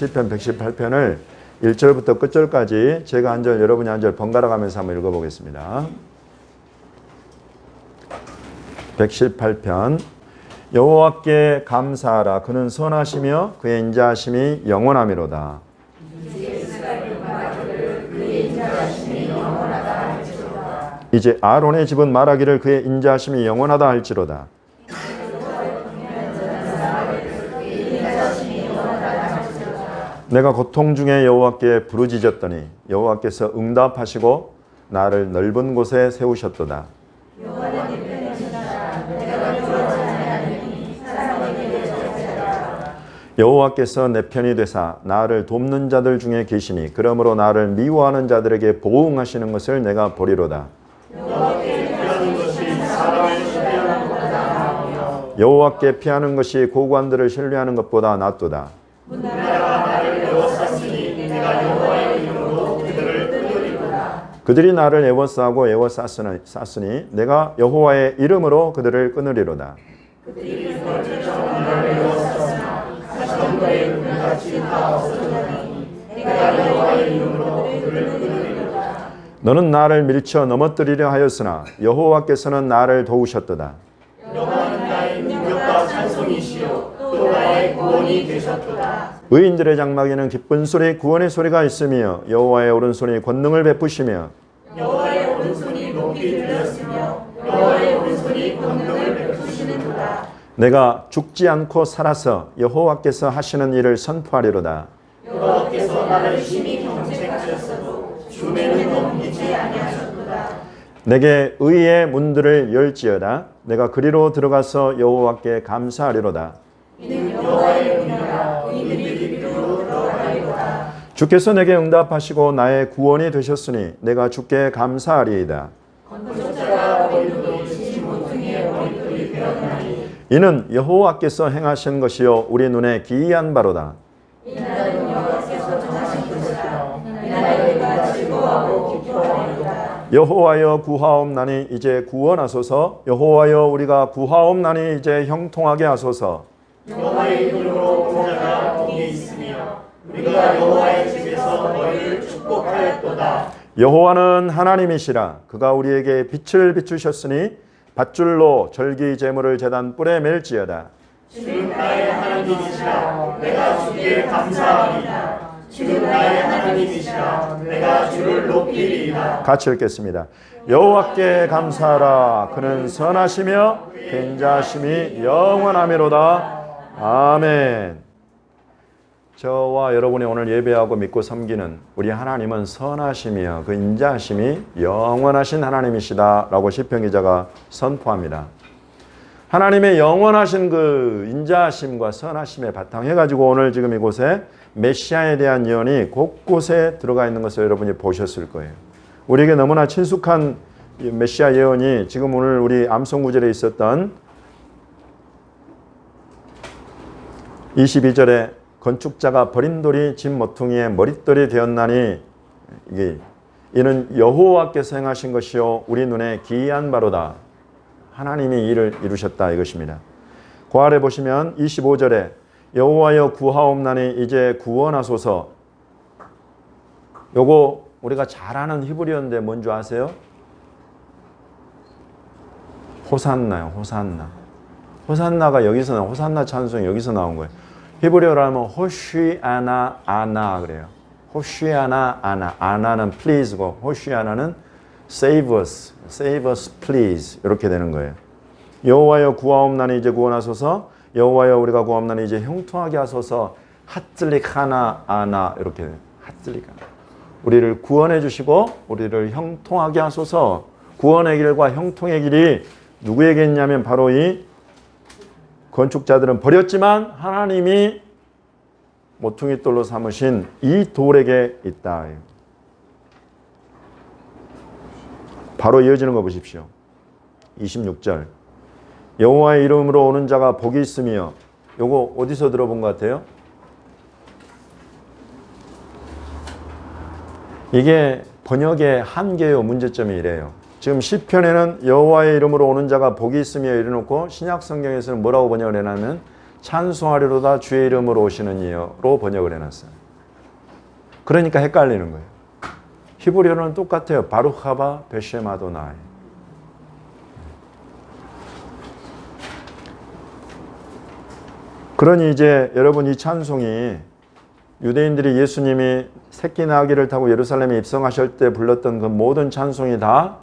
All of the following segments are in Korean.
시편 118편을 1절부터 끝절까지 제가 한 절 여러분이 한 절 번갈아 가면서 한번 읽어보겠습니다. 118편 여호와께 감사하라 그는 선하시며 그의 인자하심이 영원하미로다. 이제 아론의 집은 말하기를 그의 인자하심이 영원하다 할지로다. 내가 고통 중에 여호와께 부르짖었더니 여호와께서 응답하시고 나를 넓은 곳에 세우셨도다. 여호와께서 내 편이 되사 나를 돕는 자들 중에 계시니 그러므로 나를 미워하는 자들에게 보응하시는 것을 내가 보리로다. 여호와께 피하는 것이 고관들을 신뢰하는 것보다 낫도다. 그들이 나를 애워싸고 애워쌌으니 내가 여호와의 이름으로 그들을 끊으리로다. 너는 나를 밀쳐 넘어뜨리려 하였으나 여호와께서는 나를 도우셨도다. 의인들의 장막에는 기쁜 소리 구원의 소리가 있으며 여호와의 오른손이 권능을 베푸시며 내가 죽지 않고 살아서 여호와께서 하시는 일을 선포하리로다. 내게 의의 문들을 열지어다. 내가 그리로 들어가서 여호와께 감사하리로다. 주께서 내게 응답하시고 나의 구원이 되셨으니 내가 주께 감사하리이다. 이는 여호와께서 행하신 것이요 우리 눈에 기이한 바로다. 여호와여 구하옵나니 이제 구원하소서 여호와여 우리가 구하옵나니 이제 형통하게 하소서 여호와의 이름으로 공자가 복이 있으며 우리가 여호와의 집에서 너희를 축복하였도다. 여호와는 하나님이시라 그가 우리에게 빛을 비추셨으니 밧줄로 절기 제물을 제단 뿔에 맬지어다. 주는 나의 하나님이시라. 내가 주께 감사하리이다. 주는 나의 하나님이시라. 내가 주를 높이리이다. 같이 읽겠습니다. 여호와께 감사하라. 그는 선하시며 굉자하심이 영원하미로다. 아멘 저와 여러분이 오늘 예배하고 믿고 섬기는 우리 하나님은 선하시며 그 인자하심이 영원하신 하나님이시다 라고 시편 기자가 선포합니다 하나님의 영원하신 그 인자하심과 선하심에 바탕해 가지고 오늘 지금 이곳에 메시아에 대한 예언이 곳곳에 들어가 있는 것을 여러분이 보셨을 거예요. 우리에게 너무나 친숙한 이 메시아 예언이 지금 오늘 우리 암송 구절에 있었던 22절에 건축자가 버린 돌이 집 모퉁이의 머릿돌이 되었나니 이게 이는 여호와께서 행하신 것이요 우리 눈에 기이한 바로다. 하나님이 이를 이루셨다 이것입니다. 그 아래 보시면 25절에 여호와여 구하옵나니 이제 구원하소서. 요거 우리가 잘 아는 히브리어인데 뭔지 아세요? 호산나요. 호산나. 호산나가 여기서 나 호산나 찬송이 여기서 나온 거예요. 히브리어로 하면 호쉬아나 아나 그래요. 호쉬아나 아나 아나는 please고 호쉬아나는 save us, save us please 이렇게 되는 거예요. 여호와여 구하옵나니 이제 구원하소서. 여호와여 우리가 구하옵나니 이제 형통하게 하소서. 핫즐릭 하나 아나 이렇게 핫즐릭 하나. 우리를 구원해 주시고 우리를 형통하게 하소서. 구원의 길과 형통의 길이 누구에게 있냐면 바로 이 건축자들은 버렸지만 하나님이 모퉁이 돌로 삼으신 이 돌에게 있다. 바로 이어지는 거 보십시오. 26절. 여호와의 이름으로 오는 자가 복이 있으며 요거 어디서 들어본 것 같아요? 이게 번역의 한계요 문제점이 이래요. 지금 시편에는 여호와의 이름으로 오는 자가 복이 있으며 이래놓고 신약 성경에서는 뭐라고 번역을 해놨냐면 찬송하리로다 주의 이름으로 오시는 이여로 번역을 해놨어요. 그러니까 헷갈리는 거예요. 히브리어는 똑같아요. 바루하바 베쉐마도나이. 그러니 이제 여러분 이 찬송이 유대인들이 예수님이 새끼 나귀를 타고 예루살렘에 입성하실 때 불렀던 그 모든 찬송이 다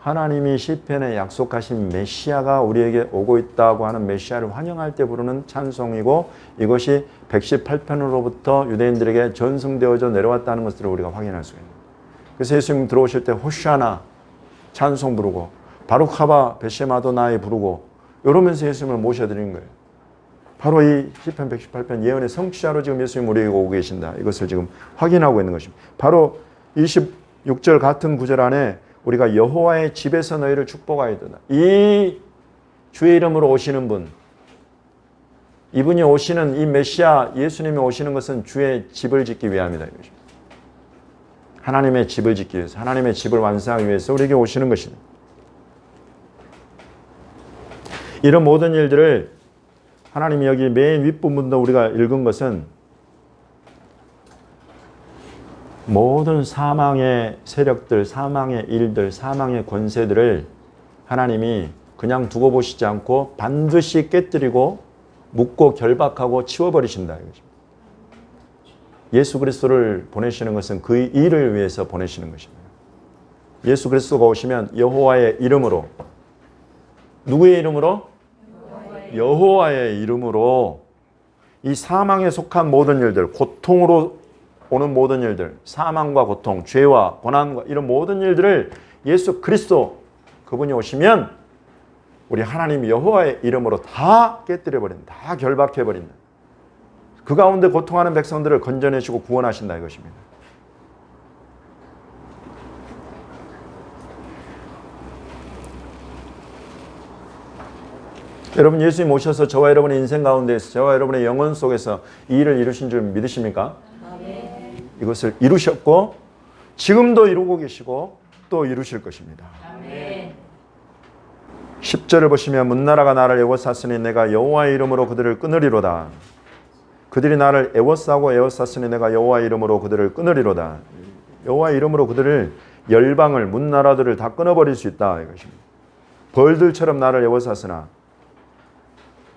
하나님이 시편에 약속하신 메시아가 우리에게 오고 있다고 하는 메시아를 환영할 때 부르는 찬송이고 이것이 118편으로부터 유대인들에게 전승되어져 내려왔다는 것을 우리가 확인할 수 거예요. 그래서 예수님 들어오실 때 호샤나 찬송 부르고 바루카바 베쉐마도나이 부르고 이러면서 예수님을 모셔드리는 거예요. 바로 이 시편 118편 예언의 성취자로 지금 예수님 우리에게 오고 계신다. 이것을 지금 확인하고 있는 것입니다. 바로 26절 같은 구절 안에 우리가 여호와의 집에서 너희를 축복하이도다. 이 주의 이름으로 오시는 분 이분이 오시는 이 메시아 예수님이 오시는 것은 주의 집을 짓기 위함이다. 하나님의 집을 짓기 위해서 하나님의 집을 완성하기 위해서 우리에게 오시는 것입니다. 이런 모든 일들을 하나님이 여기 맨 윗부분도 우리가 읽은 것은 모든 사망의 세력들, 사망의 일들, 사망의 권세들을 하나님이 그냥 두고 보시지 않고 반드시 깨뜨리고 묶고 결박하고 치워버리신다. 예수 그리스도를 보내시는 것은 그 일을 위해서 보내시는 것입니다. 예수 그리스도가 오시면 여호와의 이름으로 누구의 이름으로? 여호와의 이름으로 이 사망에 속한 모든 일들, 고통으로 오는 모든 일들, 사망과 고통, 죄와 고난과 이런 모든 일들을 예수 그리스도 그분이 오시면 우리 하나님 여호와의 이름으로 다 깨뜨려 버린다. 다 결박해 버린다. 그 가운데 고통하는 백성들을 건져내시고 구원하신다 이것입니다. 여러분 예수님 오셔서 저와 여러분의 인생 가운데에서 저와 여러분의 영혼 속에서 이 일을 이루신 줄 믿으십니까? 이것을 이루셨고 지금도 이루고 계시고 또 이루실 것입니다. 10절을 보시면 문나라가 나를 애워쌌으니 내가 여호와의 이름으로 그들을 끊으리로다. 그들이 나를 애워싸고 애워쌌으니 내가 여호와의 이름으로 그들을 끊으리로다. 여호와의 이름으로 그들을 열방을 문나라들을 다 끊어버릴 수 있다 이것입니다. 벌들처럼 나를 애워쌌으나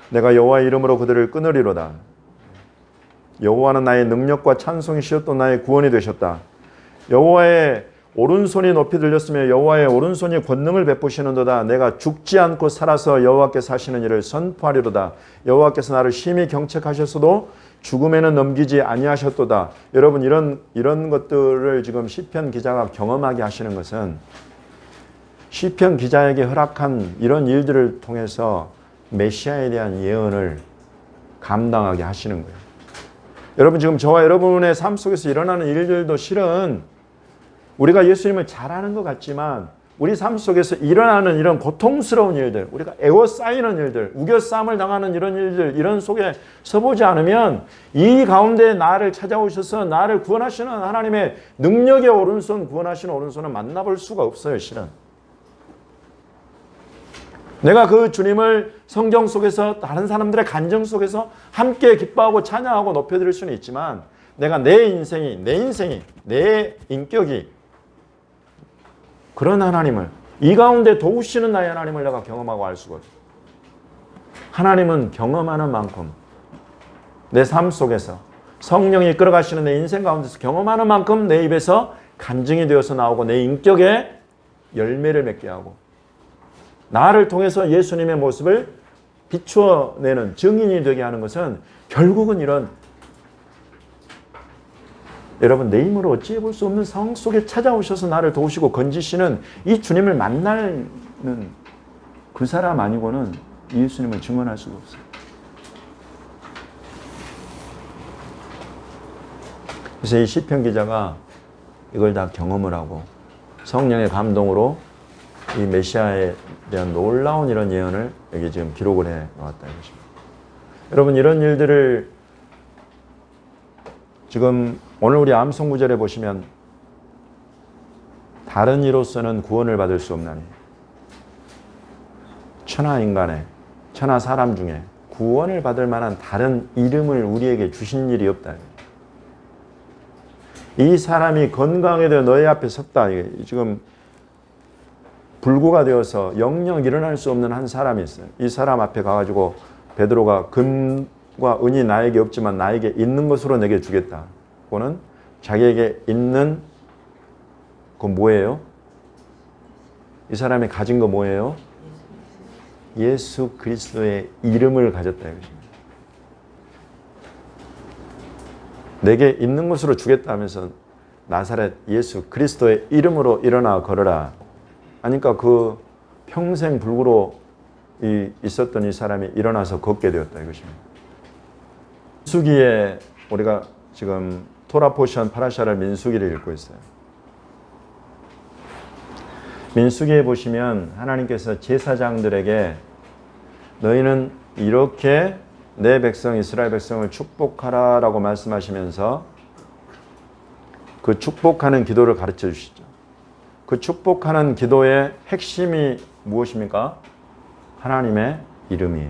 내가 여호와의 이름으로 그들을 끊으리로다. 여호와는 나의 능력과 찬송이시여 또 나의 구원이 되셨다. 여호와의 오른손이 높이 들렸으며 여호와의 오른손이 권능을 베푸시는도다. 내가 죽지 않고 살아서 여호와께서 하시는 일을 선포하리로다. 여호와께서 나를 심히 경책하셨어도 죽음에는 넘기지 아니하셨도다. 여러분 이런 이런 것들을 지금 시편 기자가 경험하게 하시는 것은 시편 기자에게 허락한 이런 일들을 통해서 메시아에 대한 예언을 감당하게 하시는 거예요. 여러분 지금 저와 여러분의 삶 속에서 일어나는 일들도 실은 우리가 예수님을 잘 아는 것 같지만 우리 삶 속에서 일어나는 이런 고통스러운 일들, 우리가 애워싸이는 일들, 우겨싸움을 당하는 이런 일들, 이런 속에 서보지 않으면 이 가운데 나를 찾아오셔서 나를 구원하시는 하나님의 능력의 오른손, 구원하시는 오른손을 만나볼 수가 없어요, 실은. 내가 그 주님을 성경 속에서 다른 사람들의 간정 속에서 함께 기뻐하고 찬양하고 높여드릴 수는 있지만 내가 내 인생이 내 인생이 내 인격이 그런 하나님을 이 가운데 도우시는 나의 하나님을 내가 경험하고 알 수가 없어. 하나님은 경험하는 만큼 내 삶 속에서 성령이 끌어가시는 내 인생 가운데서 경험하는 만큼 내 입에서 간증이 되어서 나오고 내 인격에 열매를 맺게 하고 나를 통해서 예수님의 모습을 비추어내는 증인이 되게 하는 것은 결국은 이런 여러분 내 힘으로 어찌해 볼 수 없는 상황 속에 찾아오셔서 나를 도우시고 건지시는 이 주님을 만나는 그 사람 아니고는 예수님을 증언할 수가 없어요. 그래서 이 시편 기자가 이걸 다 경험을 하고 성령의 감동으로 이 메시아에 대한 놀라운 이런 예언을 여기 지금 기록을 해 놓았다 이것입니다. 여러분 이런 일들을 지금 오늘 우리 암송 구절에 보시면 다른 이로서는 구원을 받을 수 없나니 천하 인간의 천하 사람 중에 구원을 받을 만한 다른 이름을 우리에게 주신 일이 없다. 이 사람이 건강에 되어 너희 앞에 섰다. 지금 불구가 되어서 영영 일어날 수 없는 한 사람이 있어요. 이 사람 앞에 가가지고 베드로가 금과 은이 나에게 없지만 나에게 있는 것으로 내게 주겠다. 그거는 자기에게 있는 그 뭐예요? 이 사람이 가진 거 뭐예요? 예수 그리스도의 이름을 가졌다. 내게 있는 것으로 주겠다 하면서 나사렛 예수 그리스도의 이름으로 일어나 걸어라. 하니까 그 평생 불구로 이 있었던 이 사람이 일어나서 걷게 되었다 이것입니다. 민수기에 우리가 지금 토라 포션 파라샤를 민수기를 읽고 있어요. 민수기에 보시면 하나님께서 제사장들에게 너희는 이렇게 내 백성 이스라엘 백성을 축복하라라고 말씀하시면서 그 축복하는 기도를 가르쳐 주시죠. 그 축복하는 기도의 핵심이 무엇입니까? 하나님의 이름이에요.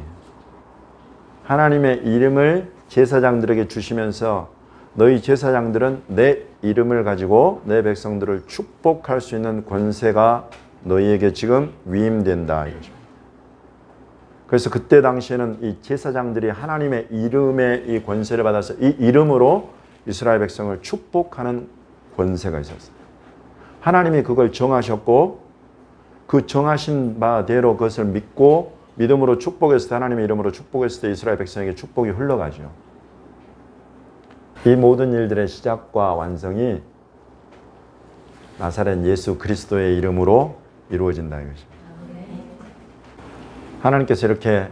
하나님의 이름을 제사장들에게 주시면서 너희 제사장들은 내 이름을 가지고 내 백성들을 축복할 수 있는 권세가 너희에게 지금 위임된다. 그래서 그때 당시에는 이 제사장들이 하나님의 이름의 이 권세를 받아서 이 이름으로 이스라엘 백성을 축복하는 권세가 있었어요. 하나님이 그걸 정하셨고 그 정하신 바대로 그것을 믿고 믿음으로 축복했을 때 하나님의 이름으로 축복했을 때 이스라엘 백성에게 축복이 흘러가죠. 이 모든 일들의 시작과 완성이 나사렛 예수 그리스도의 이름으로 이루어진다 이것입니다. 하나님께서 이렇게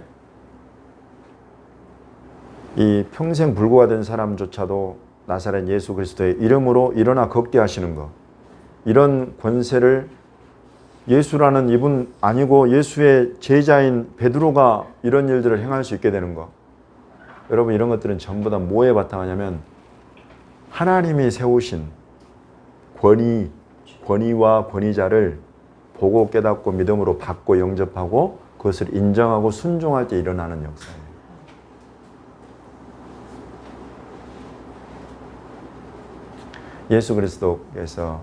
이 평생 불구가 된 사람조차도 나사렛 예수 그리스도의 이름으로 일어나 걷게 하시는 것 이런 권세를 예수라는 이분 아니고 예수의 제자인 베드로가 이런 일들을 행할 수 있게 되는 것 여러분 이런 것들은 전부 다 뭐에 바탕하냐면 하나님이 세우신 권위 권위와 권위자를 보고 깨닫고 믿음으로 받고 영접하고 그것을 인정하고 순종할 때 일어나는 역사예요. 예수 그리스도께서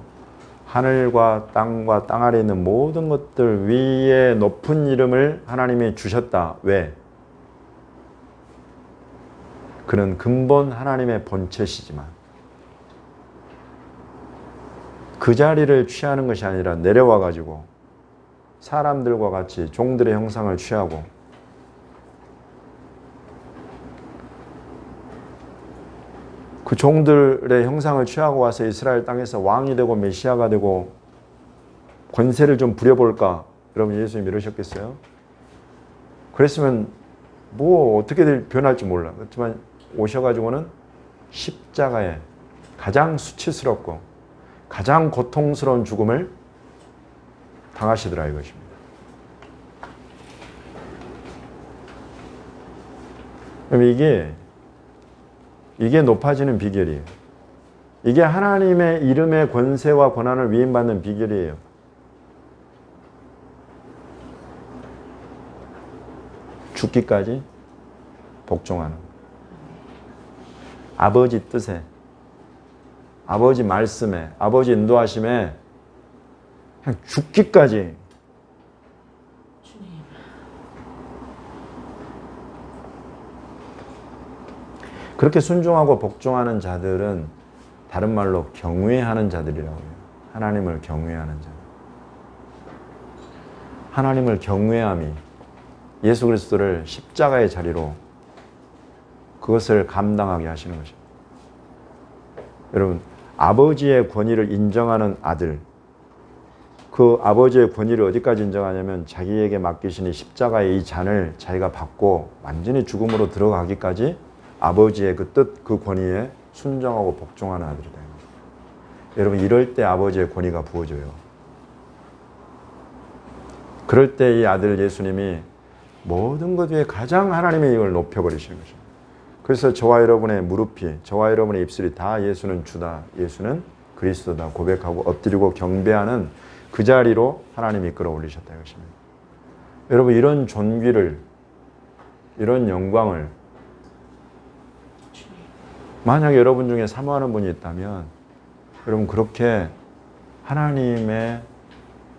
하늘과 땅과 땅 아래 있는 모든 것들 위에 높은 이름을 하나님이 주셨다. 왜? 그는 근본 하나님의 본체시지만 그 자리를 취하는 것이 아니라 내려와 가지고 사람들과 같이 종들의 형상을 취하고 그 종들의 형상을 취하고 와서 이스라엘 땅에서 왕이 되고 메시아가 되고 권세를 좀 부려볼까? 여러분 예수님 이러셨겠어요? 그랬으면 뭐 어떻게 변할지 몰라. 그렇지만 오셔가지고는 십자가에 가장 수치스럽고 가장 고통스러운 죽음을 당하시더라 이것입니다. 그럼 이게 이게 높아지는 비결이에요. 이게 하나님의 이름의 권세와 권한을 위임받는 비결이에요. 죽기까지 복종하는 아버지 뜻에 아버지 말씀에 아버지 인도하심에 그냥 죽기까지 그렇게 순종하고 복종하는 자들은 다른 말로 경외하는 자들이라고 해요. 하나님을 경외하는 자. 하나님을 경외함이 예수 그리스도를 십자가의 자리로 그것을 감당하게 하시는 것입니다. 여러분, 아버지의 권위를 인정하는 아들, 그 아버지의 권위를 어디까지 인정하냐면 자기에게 맡기신 이 십자가의 이 잔을 자기가 받고 완전히 죽음으로 들어가기까지 아버지의 그 뜻, 그 권위에 순정하고 복종하는 아들이다. 여러분, 이럴 때 아버지의 권위가 부어져요. 그럴 때 이 아들 예수님이 모든 것 위에 가장 하나님의 이걸 높여버리시는 것입니다. 그래서 저와 여러분의 무릎이, 저와 여러분의 입술이 다 예수는 주다, 예수는 그리스도다 고백하고 엎드리고 경배하는 그 자리로 하나님이 끌어 올리셨다 이것입니다. 여러분 이런 존귀를 이런 영광을 만약 여러분 중에 사모하는 분이 있다면 여러분 그렇게 하나님의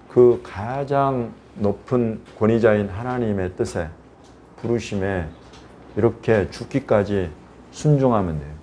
그 가장 높은 권위자인 하나님의 뜻에 부르심에 이렇게 죽기까지 순종하면 돼요.